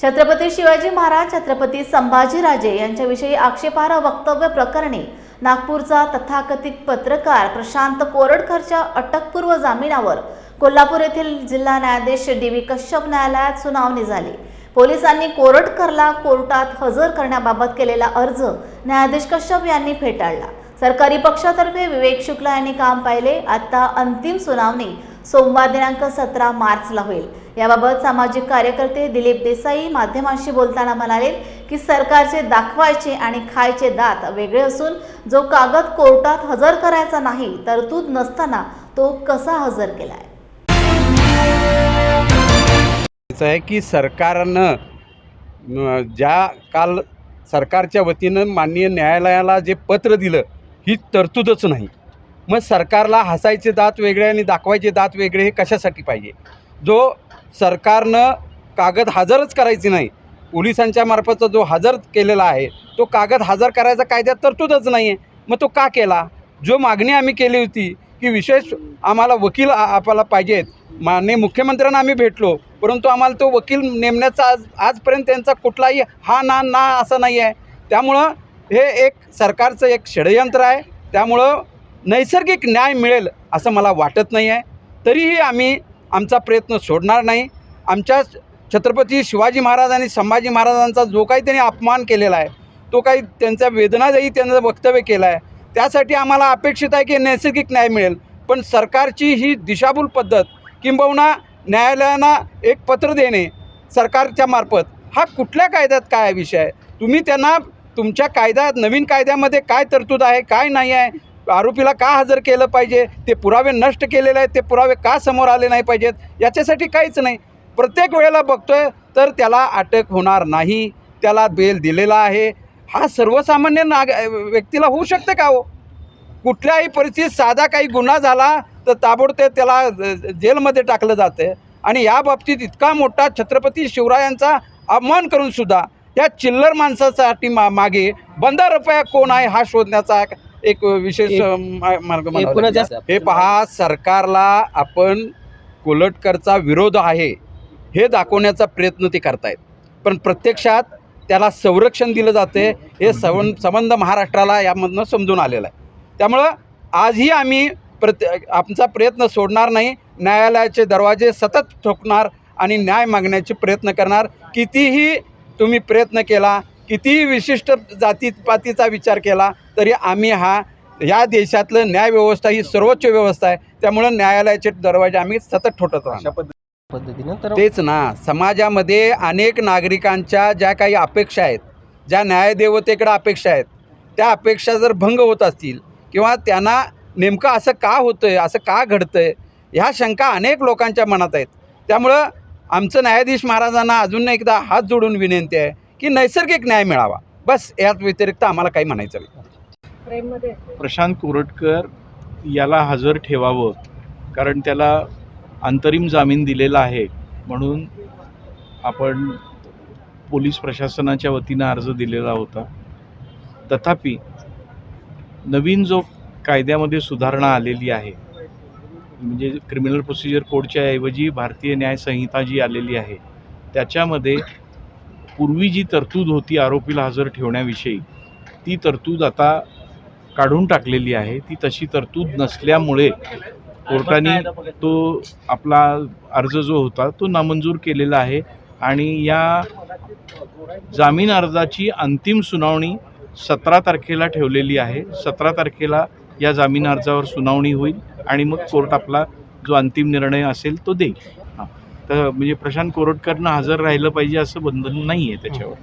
छत्रपती शिवाजी महाराज छत्रपती संभाजीराजे यांच्याविषयी आक्षेपार्ह वक्तव्य प्रकरणी नागपूरचा तथाकथित पत्रकार प्रशांत कोरडकरच्या अटकपूर्व जामिनावर कोल्हापूर येथील जिल्हा न्यायाधीश डी व्ही कश्यप न्यायालयात सुनावणी झाली. पोलिसांनी कोरडकरला कोर्टात हजर करण्याबाबत केलेला अर्ज न्यायाधीश कश्यप यांनी फेटाळला. सरकारी पक्षातर्फे विवेक शुक्ला यांनी काम पाहिले. आता अंतिम सुनावणी सोमवार दिनांक सतरा मार्चला होईल. याबाबत सामाजिक कार्यकर्ते दिलीप देसाई माध्यमांशी बोलताना म्हणाले की सरकारचे दाखवायचे आणि खायचे दात वेगळे असून जो कागद कोर्टात हजर करायचा नाही तरतूद नसताना तो कसा हजर केलाय? आहे की सरकारनं ज्या काल सरकारच्या वतीनं माननीय न्यायालयाला जे पत्र दिलं ही तरतूदच नाही. मग सरकारला हसायचे दात वेगळे आणि दाखवायचे दात वेगळे हे कशासाठी पाहिजे? जो सरकारनं कागद हजरच करायची नाही पोलिसांच्या मार्फतचा जो हजर केलेला आहे तो कागद हजर करायचा कायद्यात तरतूदच नाही आहे मग तो का केला? जो मागणी आम्ही केली होती की विशेष आम्हाला वकील आपल्याला पाहिजेत. माननीय मुख्यमंत्र्यांना आम्ही भेटलो परंतु आम्हाला तो वकील नेमण्याचा आज आजपर्यंत त्यांचा कुठलाही हा ना ना असं नाही आहे त्यामुळं हे एक सरकारचं एक षडयंत्र आहे. त्यामुळं नैसर्गिक न्याय मिळेल असं मला वाटत नाही आहे. तरीही आम्ही आमचा प्रयत्न सोडणार नाही. आमच्या छत्रपती शिवाजी महाराज आणि संभाजी महाराजांचा जो काही त्यांनी अपमान केलेला आहे तो काही त्यांच्या वेदनादायी त्यांचं वक्तव्य केलं आहे त्यासाठी आम्हाला अपेक्षित आहे की नैसर्गिक न्याय मिळेल. पण सरकारची ही दिशाभूल पद्धत किंबहुना न्यायालयांना एक पत्र देणे सरकारच्या मार्फत हा कुठल्या कायद्यात काय विषय आहे? तुम्ही त्यांना तुमच्या कायद्यात नवीन कायद्यामध्ये काय तरतूद आहे काय नाही आहे आरोपीला का हजर केलं पाहिजे? ते पुरावे नष्ट केलेले आहेत ते पुरावे का समोर आले नाही पाहिजेत? याच्यासाठी काहीच नाही. प्रत्येक वेळेला बघतोय तर त्याला अटक होणार नाही. त्याला बेल दिलेला आहे. हा सर्वसामान्य नाग व्यक्तीला होऊ शकते का हो? कुठल्याही परिस्थितीत साधा काही गुन्हा झाला तर ताबडतोब त्याला जेलमध्ये टाकलं जातं आणि या बाबतीत इतका मोठा छत्रपती शिवरायांचा अपमान करून सुद्धा या चिल्लर माणसासाठी मा मागे बंदा रुपया कोण आहे हा शोधण्याचा एक- विशेष मा- मार्ग म्हणावा एकूणच लागेल. जास्त- हे पहा सरकारला आपण कोलटकरचा विरोध आहे हे दाखवण्याचा प्रयत्न ते करतायत. पण प्रत्यक्षात त्याला संरक्षण दिलं जाते हे सवन संबंध महाराष्ट्राला यामधनं समजून आलेलं आहे त्यामुळं आजही आम्ही प्रत्ये आमचा प्रयत्न सोडणार नाही न्यायालयाचे दरवाजे सतत ठोकणार आणि न्याय मागण्याचे प्रयत्न करणार. कितीही तुम्ही प्रयत्न केला कितीही विशिष्ट जातीपातीचा विचार केला तरी आम्ही हा या देशातलं न्यायव्यवस्था ही सर्वोच्च व्यवस्था आहे. त्यामुळं न्यायालयाचे दरवाजे आम्ही सतत ठोठत पद्धतीनं तर तेच ना समाजामध्ये अनेक नागरिकांच्या ज्या काही अपेक्षा आहेत ज्या न्यायदेवतेकडे अपेक्षा आहेत त्या अपेक्षा जर भंग होत असतील किंवा त्यांना नेमकं असं का होतं आहे असं का घडतं आहे ह्या शंका अनेक लोकांच्या मनात आहेत. त्यामुळं आमचं न्यायाधीश महाराजांना अजून एकदा हात जोडून विनंती आहे की नैसर्गिक न्याय मिळावा. बस यात व्यतिरिक्त आम्हाला काही म्हणायचं नाही. प्रशांत कोरटकर याला हजर ठेवावं कारण त्याला अंतरिम जामीन दिलेला आहे म्हणून आपण पोलीस प्रशासनाच्या वतीनं अर्ज दिलेला होता. तथापि नवीन जो कायद्यामध्ये सुधारणा आलेली आहे म्हणजे क्रिमिनल प्रोसिजर कोडच्या ऐवजी भारतीय न्याय संहिता जी आलेली आहे त्याच्यामध्ये पूर्वी जी तरतूद होती आरोपीला हजर ठेवण्याविषयी ती तरतूद आता काढून टाकलेली आहे. ती तशी तरतूद नसल्यामुळे कोर्टाने तो आपला अर्ज जो होता तो नामंजूर केलेला आहे आणि या जामीन अर्जाची अंतिम सुनावणी सतरा तारखेला ठेवलेली आहे. सतरा तारखेला या जामीन अर्जावर सुनावणी होईल आणि मग कोर्ट आपला जो अंतिम निर्णय असेल तो देईल. हां. तर म्हणजे प्रशांत कोरटकरनं हजर राहिलं पाहिजे असं बंधन नाही आहे त्याच्यावर.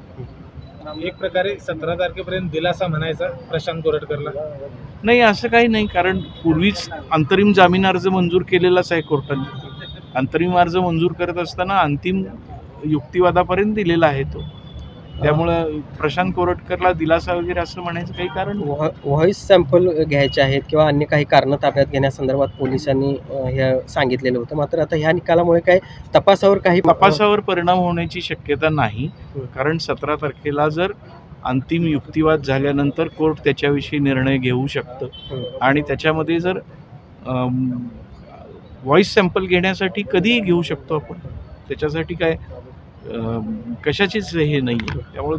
एक प्रकारे सतरा तारखेपर्यंत दिलासा म्हणायचा प्रशांत कोरटकरला? नाही असं काही नाही कारण पूर्वीच अंतरिम जामीन अर्ज मंजूर केलेलाच आहे कोर्टाने. अंतरिम अर्ज मंजूर करत असताना अंतिम युक्तिवादापर्यंत दिलेला आहे तो. त्यामुळं प्रशांत कोरटकरला दिलासा वगैरे असं म्हणायचं काही कारण. व्हॉइस सॅम्पल घ्यायचे आहेत किंवा अन्य काही कारणं ताब्यात घेण्यासंदर्भात पोलिसांनी हे सांगितलेलं होतं मात्र आता ह्या निकालामुळे काय तपासावर काही तपासावर परिणाम होण्याची शक्यता नाही कारण सतरा तारखेला जर अंतिम युक्तिवाद झाल्यानंतर कोर्ट त्याच्याविषयी निर्णय घेऊ शकतं. आणि त्याच्यामध्ये जर व्हॉइस सॅम्पल घेण्यासाठी कधीही घेऊ शकतो आपण त्याच्यासाठी काय कशाचीच हे नाही आहे त्यामुळं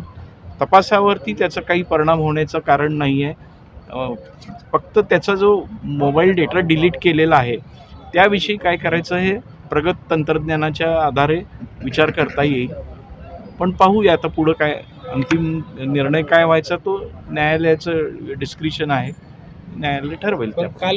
तपासावरती त्याचा काही परिणाम होण्याचं कारण नाही आहे फक्त त्याचा जो मोबाईल डेटा डिलीट केलेला आहे त्याविषयी काय करायचं हे प्रगत तंत्रज्ञानाच्या आधारे विचार करता येईल. पण पाहूया आता पुढं काय अंतिम निर्णय काय व्हायचा तो न्यायालयाचं डिस्क्रिशन आहे. न्यायालय ठरवेल काल